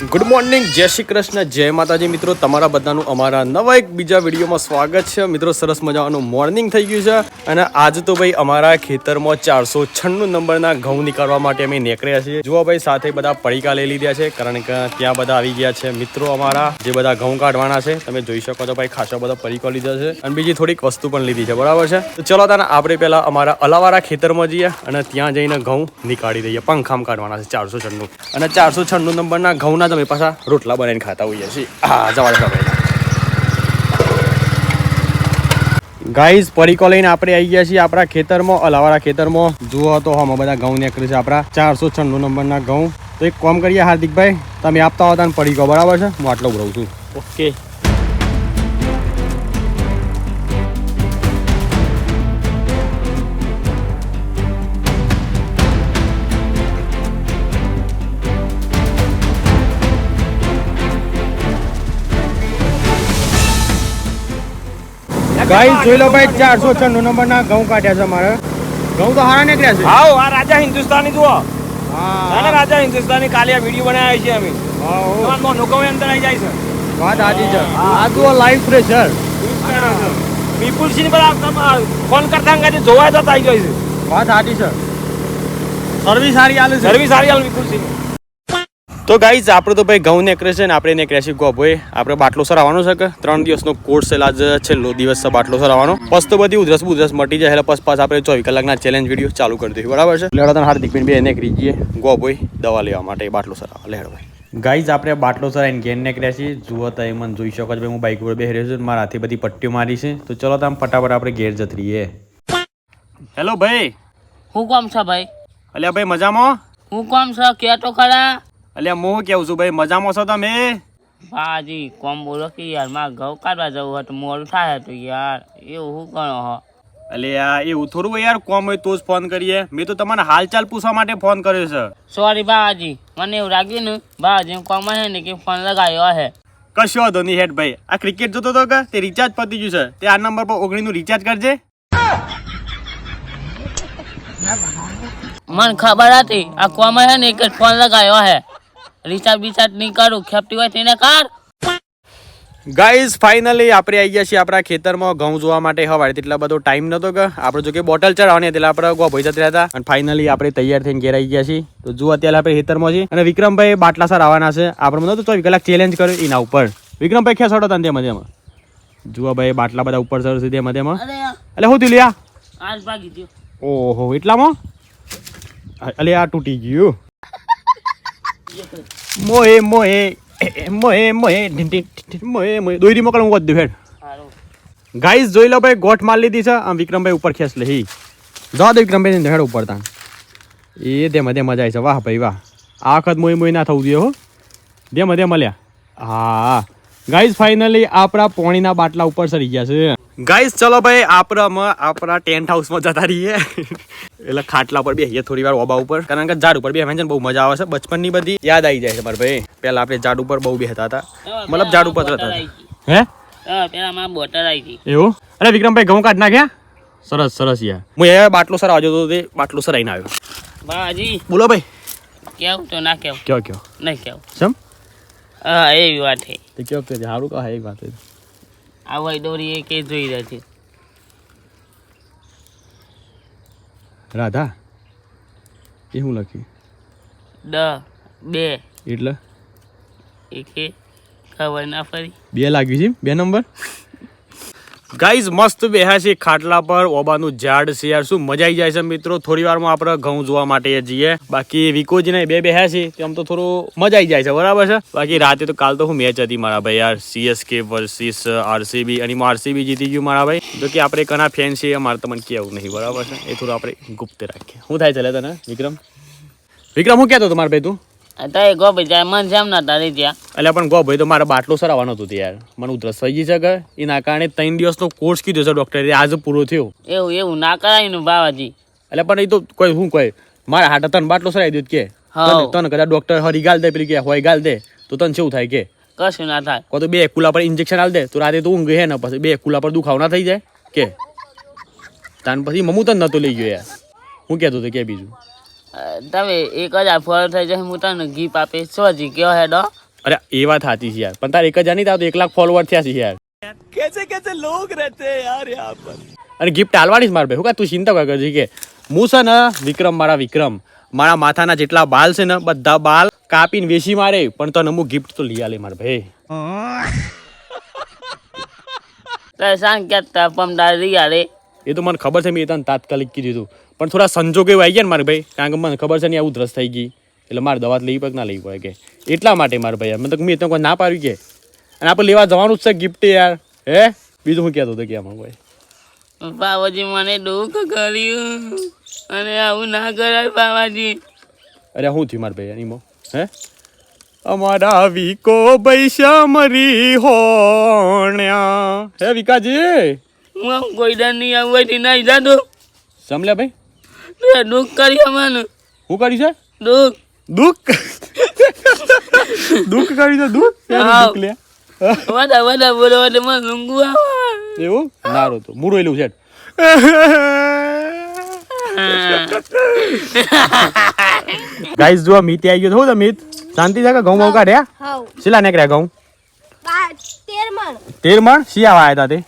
Good morning જય શ્રી કૃષ્ણ, જય માતાજી મિત્રો. તમારા બધાનું અમારા નવા એક બીજા વિડીયોમાં સ્વાગત છે. મિત્રો, સરસ મજાનું મોર્નિંગ થઈ ગયું છે. અને આજ તો ભાઈ અમારા ખેતરમાં ચારસો છન્નું નંબરના ઘઉં નીકાળવા માટે અમે નીકળ્યા છીએ. જુઓ ભાઈ, સાથે બધા પડીકા લઈ લીધા છે, કારણ કે ત્યાં બધા આવી ગયા છે. મિત્રો, અમારા જે બધા ઘઉં કાઢવાના છે, તમે જોઈ શકો છો ભાઈ ખાસા બધા પડીકો લીધા છે. અને બીજી થોડીક વસ્તુ પણ લીધી છે, બરાબર છે? તો ચલો તાને આપણે પહેલા અમારા અલાવારા ખેતરમાં જઈએ અને ત્યાં જઈને ઘઉં નીકાળી દઈએ. પંખામ કાઢવાના છે, ચારસો છન્નું. અને ચારસો છન્નું નંબરના ઘઉંના તમે પાછા રોટલા બનાવીને ખાતા હોઈએ છીએ. હા જવા ભાઈ. ગાઈઝ પડીકો લઈને આપણે આવી ગયા છીએ આપણા ખેતરમાં અલાવાળા ખેતરમાં. જુઓ તો હમ બધા ઘઉં નીકળે છે આપણા. ચારસો છન્નું નંબરના ઘઉં. તો એક કોમ કરીએ હાર્દિકભાઈ તમે આપતા હોતા ને પડીકો બરાબર છે? હું આટલો રહું છું. ઓકે ગાઈઝ જોઈ લો ભાઈ ચારસો છન્નું નંબરના ઘઉં કાઢ્યા છે મારે ઘઉં તો હારા નીકળ્યા છે. હા આ રાજા હિન્દુસ્તાની જુઓ. હા. રાજા હિન્દુસ્તાની કાલે આ વીડિયો બનાવ્યા છે અમે. હા, લોકો અંદર આવી જાય છે. વાત સાચી છે. આ તો લાઈવ પ્રેશર વિપુલ સિંહ પર ફોન કરતા અંગાથી જોવા જતા આવી જાય છે. વાત સાચી છે. સર્વિસ સારી આલે સર્વિસ સારી હાલ વિપુલ સિંહ. તો ગાઈઝ આપણે તો ભાઈ ઘઉં નીકળે છે ને આપણે નીકળ્યા છીએ ગોભોએ. આપણે બાટલો સર આવવાનો છે કે ત્રણ દિવસનો કોર્સ છે આજ છેલ્લો દિવસ છે બાટલો સર આવવાનો પસ તો બધી ઉધરસ ઉધરસ મટી જાય એટલે પછી પાછા આપણે ચોવીસ કલાકના ચેલેન્જ વીડિયો ચાલુ કરી દઈએ બરાબર છે? લેડો તને હાર્દિક બે નીકળી જઈએ ગોભોઈ દવા લેવા માટે બાટલો સર લેડો ભાઈ. ગાઈઝ આપણે બાટલો સર આઈને ઘેર નીકળ્યા છીએ જુઓ તો મને જોઈ શકો છો ભાઈ હું બાઇક ઉપર બેસી છું મારા હાથી બધી પટ્ટીઓ મારી છે. તો ચલો તમે ફટાફટ આપણે ઘેર જતી રહીએ. હેલો ભાઈ. હું કોમ છો ભાઈ? અલ્યા ભાઈ મજામાં? હું કોમ છો? કે તો ખરા? અલ્યા હું કેવું છું ભાઈ? મજામાં છો તમે? બાજી કોમ બોલો કે યાર મારે ઘઉં કાઢવા જવું હતું મોડું થાય હતું યાર એવું હું ગણો હો? અલે યાર એવું થોડું યાર કોમ હોય તો જ ફોન કરીએ. મેં તો તમારે હાલચાલ પૂછવા માટે ફોન કર્યો છે. સોરી બાજી મને એવું લાગ્યું ને બાજી કોમ હે ને કે ફોન લગાવ્યો હે. કશો વાંધો નહીં હેડ ભાઈ. આ ક્રિકેટ જોતો હતો કે તે રિચાર્જ પતી ગયું છે. તે આ નંબર પર ઓગણીનું રિચાર્જ કરજે. મને ખબર હતી આ કોમ હે ને કે ફોન લગાવ્યો હે. રિચાર્જ બિચાર્જ નહીં કરું. ખેપટી હોય તેને કર. ગાઈઝ ફાઇનલી આપણે આવી ગયા છીએ આપણા ખેતરમાં. ઘઉં જોવા માટે હવાડે એટલા બધો ટાઈમ નતો કે. આપણે જો કે બોટલ ચડાવવાની એટલે આપણે ગો ભાઈ જતા હતા. અને ફાઇનલી આપણે તૈયાર થઈને ઘેર આવી ગયા છીએ. તો જુઓ અત્યારે આપણે ખેતરમાં છીએ. અને વિક્રમભાઈ બાટલા સર આવવાના છે. આપણે મને તો ચોવીસ કલાક ચેલેન્જ કર્યો એના ઉપર. વિક્રમભાઈ ખેંચાડો તને મધ્યમાં જુઓ ભાઈ બાટલા બધા ઉપર સર સીધે મધ્યમાં એટલે શું થયું લ્યા? ઓહો એટલામાં? અલે આ તૂટી ગયું. મોહે મોહે મોહે મોહે મોહે મોહે. દોરી મોકલ હું વધુ હેડ. ગાઈસ જોઈ લો ભાઈ ગોઠ મારી લીધી છે. આમ વિક્રમભાઈ ઉપર ખેંચ લે જવા દે વિક્રમભાઈ હેડ ઉપર તાં એ ધેમાં ધેમાં જાય છે. વાહ ભાઈ વાહ. આ વખત મોય મોય ના થવું જોઈએ હો. ધેમાં ધેમાં મળ્યા હા. ગાઈસ ફાઇનલી આપણા પોણીના બાટલા ઉપર સરી ગયા છે. ગાઈઝ ચલો ભાઈ આપણા આપણા ટેન્ટ હાઉસમાં જતા રહીએ. એટલે ખાટલા પર બેસીએ થોડી વાર ઓબા ઉપર. કારણ કે ઝાડ ઉપર બેસવાની છે બહુ મજા આવે છે. બચપનની બધી યાદ આવી જાય છે મારા ભાઈ. પહેલા આપણે ઝાડ ઉપર બહુ બેસતા હતા. મતલબ ઝાડ ઉપર હતા. હે? પેલા માં બોટલ આવી હતી. એવું? અરે વિક્રમભાઈ ઘઉં કાઢ નાખ્યા? સરસ સરસ યાર. હું એ બાટલો સર આવજો તો તે બાટલો સર આવીને આવ્યો. બાજી બોલો ભાઈ. કેવું તો ના કેવું? કયો કયો? નહીં કેવું. સમ હા એવી વાત છે. તે કયો કે સારું કહે એક વાત આ ભાઈ દોરી એ કે જોઈ રહ્યા છે. રાધા એ હું લખ્યું ડ બે. એટલે? એકે ખબર ના ફરી બે લાગ્યું છે બે નંબર? ગાઈઝ, મસ્ત બેહ્યા છે ખાટલા પર, ઓબાનું ઝાડ છે યાર. શું મજા આવી જાય છે મિત્રો? થોડી વારમાં આપણે ઘઉં જોવા માટે જઈએ. બાકી વિકોજીને બે બેહ્યા છે તેમ તો થોડું મજા આવી જાય છે, બરાબર છે? બાકી રાતે તો કાલ તો હું મેચ હતી મારા ભાઈ યાર. સીએસકે વર્સિસ આરસીબી અને એમાં આરસીબી જીતી ગયું મારા ભાઈ. જો કે આપણે કના ફેન છીએ મારે તમને કેવું નહીં, બરાબર છે? એ થોડું આપણે ગુપ્ત રાખીએ. શું થાય ચાલે તને, વિક્રમ? વિક્રમ, હું કહેતો તમારે ભાઈ તું? તો ગોભાઈ ગો મન જેમ ના તારી ત્યાં. એટલે પણ ગો ભાઈ તો મારે બાટલો સરાવવાનો હતો યાર. મને ઉધરસ થઈ ગઈ છે કે? એના કારણે ત્રણ દિવસનો કોર્સ કીધો છે ડૉક્ટરે આજે પૂરો થયો. એવું એવું ના કરાય ને બાવાજી. એટલે પણ એ તો કોઈ શું કોઈ? મારા હાટે તને બાટલો સરાવી દીધો કે. તને કદાચ ડોક્ટર હરી ગાલ દે પેલી કે હોય ગાલ દે તો તને શું થાય કે? કશું ના થાય. કો તો બે કુલા પર ઇન્જેક્શન આલ દે તો રાતે તો ઊંઘ હે ને પછી બે કુલા પર દુખાવ ના થઈ જાય કે? તાન પછી મમુ તને નતો લઈ ગયો યાર. હું કહેતો હતો કે બીજું. તમે એક હજાર ફળ થઈ જાય હું તને ગીફ આપીશ. સોજી કયો હેડો? અરે એ વાત સાચી છે યાર. પણ તારે એક હજાર નહીં થાય તો એક લાખ ફોલોવર થયા છે યાર. કેસે કેસે લોગ રહેતે યાર યહાં પર. અને ગિફ્ટ આલવાની જ મારે ભાઈ હું કા તું ચિંતા કર કરજે કે હું છે ને વિક્રમ મારા વિક્રમ મારા માથાના જેટલા બાલ છે ને બધા બાલ કાપીને વેચી મારે. પણ તને હું ગિફ્ટ તો લઈ આલે માર ભાઈ. તો સાંગ ક્યાં પમદાર રિયા આલે એ તો મને ખબર છે મેં તને તાત્કાલિક કીધું હતું. પણ થોડા સંજોગો એવા આવી ગયા ને મારે ભાઈ કારણ કે મને ખબર છે ને આવું ધ્રસ થઈ ગઈ. એટલે મારે દવા લેવી પડે ના લેવી પડે? કે એટલા માટે મારે ભાઈ મેં તો મેં તો કોઈ ના પાડ્યું કે. અને આપણે લેવા જવાનું જ છે ગિફ્ટ યાર. હે? બીજું હું કહેતો હતો કે આમાં ભાઈ બાબાજી મને દુઃખ કર્યું. અને આવું ના કરાય બાબાજી અરે હું થયું મારે ભાઈ એનીમાં હે? અમારા વિકો બૈશામરી હોણ્યા. હે વિકાજી? હું કોઈ દર નહીં આવવાથી નહીં જાદો સમલ્યા ભાઈ? તે દુઃખ કરી મને શું કર્યું છે? દુઃખ. દુઃખ? દુઃખ કર્યું છે દુઃખ? દુઃખ લે. બધા બધા બોલો એટલે મને ઊંઘું આવે. એવું? નારો તો. મૂળું એલું છે ગાઈસ જો મીત આવી ગયો. તો મિત? શાંતિ છે કે ઘઉં બહુ કાઢ્યા શીલા નીકળ્યા ઘઉં? બા તેર મણ. તેર મણ? શિયા વાયા હતા તે?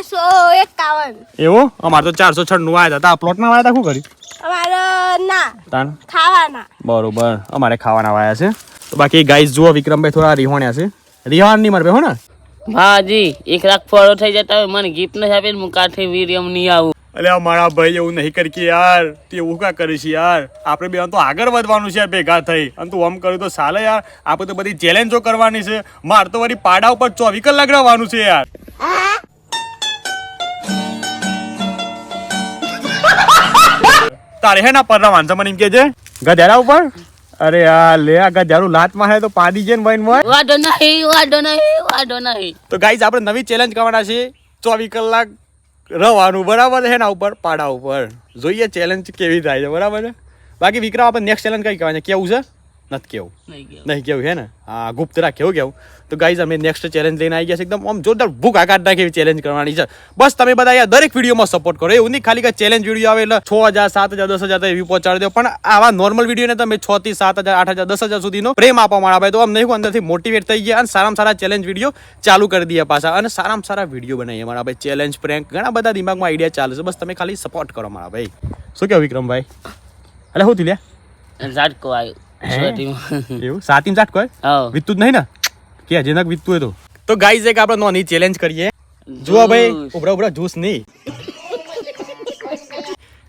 ચારસો એકાવન. એવું? અમારે તો ચારસો છન્નું આવ્યા હતા પ્લોટ ના વાયા હતા શું કર્યું અમારે ના તાન? ખાવાના. બરોબર. અમારે ખાવાના વાયા છે. તો બાકી ગાઈસ જુઓ વિક્રમભાઈ થોડા રિહોણ્યા છે. રિહાણ નહીં મારે હો ને? ભાજી એક લાખ ફળો થઈ જતા હોય મને ગિફ્ટ નથી આપી હું કાઠી વીડિયમ નહીં આવું. અલે મારા ભાઈ એવું નહીં કરી કે યાર તે એવું કા કરીશ યાર? આપણે બે તો આગળ વધવાનું છે ભેગા થઈ. અને તું આમ કર્યું તો ચાલે યાર આપણે તો બધી ચેલેન્જો કરવાની છે. મારે તો વળી પાડા ઉપર ચોવીસ કલાક રહેવાનું છે યાર. તારે હે ના પરરા વાંચા મને એમ કે છે? ગધેડા ઉપર? અરે આ લે આ ગધેડું લાતમાં હે તો પાડી છે ને ભાઈ મોય. વાડો નહીં વાડો નહીં વાડો નહીં. તો ગાઈઝ આપણે નવી ચેલેન્જ કરવાના છે ચોવીસ કલાક રવાનું બરાબર છે ના ઉપર? પાડા ઉપર. જોઈએ ચેલેન્જ કેવી થાય છે બરાબર છે? બાકી વિક્રમ આપણે નેક્સ્ટ ચેલેન્જ કઈ કહેવાય કેવું છે? નથી કેવું. નહીં કેવું. છે ને? હા ગુપ્ત રાખ કેવું કેવું? તો ગાઈઝ અમે નેક્સ્ટ ચેલેન્જ લઈને આવી ગયા છે એકદમ આમ જોરદાર ભૂખ આઘાત નાખે એવી ચેલેન્જ કરવાની છે. બસ તમે બધા યાર દરેક વિડીયોમાં સપોર્ટ કરો. એવું નહીં ખાલી કે ચેલેન્જ વીડિયો આવે એટલે છ હજાર સાત હજાર દસ હજાર એવી પહોંચાડી દો. પણ આવા નોર્મલ વિડીયોને તમે છ થી સાત હજાર આઠ હજાર દસ હજાર સુધીનો પ્રેમ આપવા માંડે ભાઈ. તો અમને અંદરથી મોટિવેટ થઈ ગયા અને સારામાં સારા ચેલેન્જ વીડિયો ચાલુ કરી દઈએ પાછા. અને સારામાં સારા વીડિયો બનાવીએ મારા ભાઈ. ચેલેન્જ પ્રેન્ક ઘણા બધા દિમાગમાં આઈડિયા ચાલે છે. બસ તમે ખાલી સપોર્ટ કરો મારા ભાઈ. શું કહો વિક્રમભાઈ? એટલે શું થયું લ્યા? ઝાટકો આવ્યો. એવું? સાતીમ કોઈ? હાવ. જ નહીં ને? કે અજનક વીતતું હોય તો. તો ગાઈઝ એક આપણે નોની ચેલેન્જ કરીએ. જુઓ ભાઈ ઉભરા ઉભરા જ્યુસ નહીં.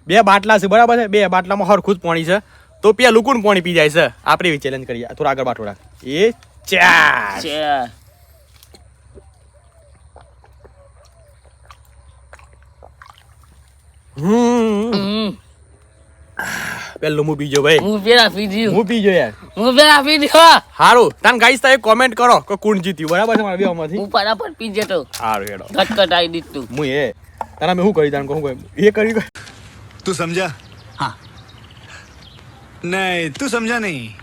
બે બાટલા છે બરાબર છે? બે બાટલામાં હરખું જ પાણી છે. તો પ્યા લુકુન પાણી પી જાય છે. આપણે એવી ચેલેન્જ કરીએ. થોડા આગળ બાટોડા. એ ચાર. હમ. પેલો હું બીજો ભાઈ. હું પેલા પીજો હું પીજો યાર. હું પેલા પીજો હારું તન ગાઈસ તમે કોમેન્ટ કરો કે કોણ જીત્યું. બરાબર છે મારા બેમાંથી હું પાડા પર પીજે તો. હારું હેડો. કટકટ આવી દીધું હું એ. તને મે હું કરી તાન કહું? એ કરી તું સમજા? હા. નહીં તું સમજા નહીં.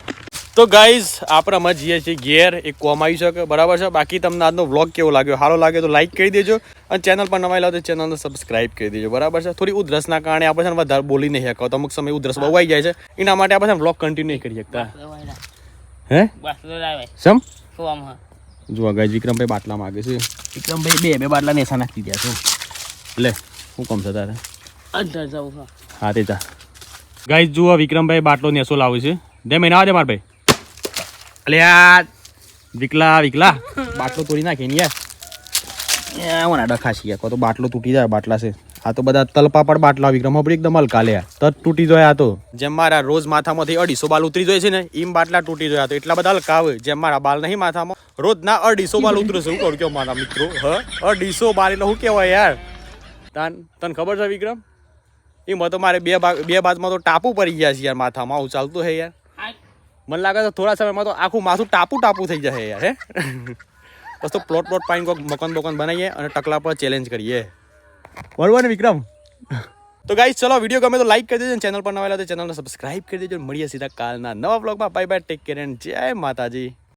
તો ગાઈઝ આપણે અમે જઈએ છીએ ઘેર એક કોમ આવી શકે બરાબર છે? બાકી તમને આજનો વ્લોગ કેવો લાગ્યો? સારો લાગે તો લાઈક કરી દેજો અને ચેનલ પર નવા લાવો તો ચેનલને સબસ્ક્રાઇબ કરી દેજો બરાબર છે? થોડી ઉધરસના કારણે આપણે છે ને વધારે બોલી નહીં શકતા અમુક સમય ઉધરસ બહુ આવી જાય છે. એના માટે આપણે વ્લોગ કન્ટિન્યુ નહીં કરી શકતા. હે? સમ જુઓ ગાઈઝ વિક્રમભાઈ બાટલા માગે છે. વિક્રમભાઈ બે બે બાટલા નેસા નાખી દે છે. લે શું કમ છે તારે? હા તે જા. ગાઈઝ જુઓ વિક્રમભાઈ બાટલો નેસો લાવે છે. દે મહિના આવે માર ભાઈ. અલ્યા વિકલા વિકલા, બાટલો તોડી નાખી ને યાર. ઓના ડખા છે કો તો બાટલો તૂટી જાય, બાટલા છે. આ તો બધા તલપા પર બાટલા વિક્રમ આપણે એકદમ તત તૂટી જાય તો. જેમ મારા રોજ માથામાંથી અઢીસો બાલ ઉતરી જાય છે ને, એમ બાટલા તૂટી જાય તો. એટલા બધા હલકા આવે, જેમ મારા બાલ નહીં માથામાં. રોજ ના અઢીસો બાલ ઉતરે છે શું કેવું મારા મિત્રો, હ? અઢીસો બાલ એટલે શું કહેવાય યાર? તાન, તને ખબર છે વિક્રમ? એમાં તો મારે બે બે બાદમાં તો ટાપુ પડી ગયા છે યાર માથામાં, આવું ચાલતું હે યાર. મને લાગે છે થોડા સમયમાં તો આખું માથું ટાપુ ટાપુ થઈ જશે યાર હે? બસ તો પ્લોટ પ્લોટ પાઈને કોઈક મકાન બકાન બનાવીએ અને ટકલા પર ચેલેન્જ કરીએ. બરોબર ને વિક્રમ. તો ગાઈસ ચલો વીડિયો ગમે તો લાઈક કરી દેજો ચેનલ પર નવા તો ચેનલને સબસ્ક્રાઇબ કરી દેજો. મળીએ સીધા કાલના નવા બ્લોગમાં bye bye take care and જય માતાજી.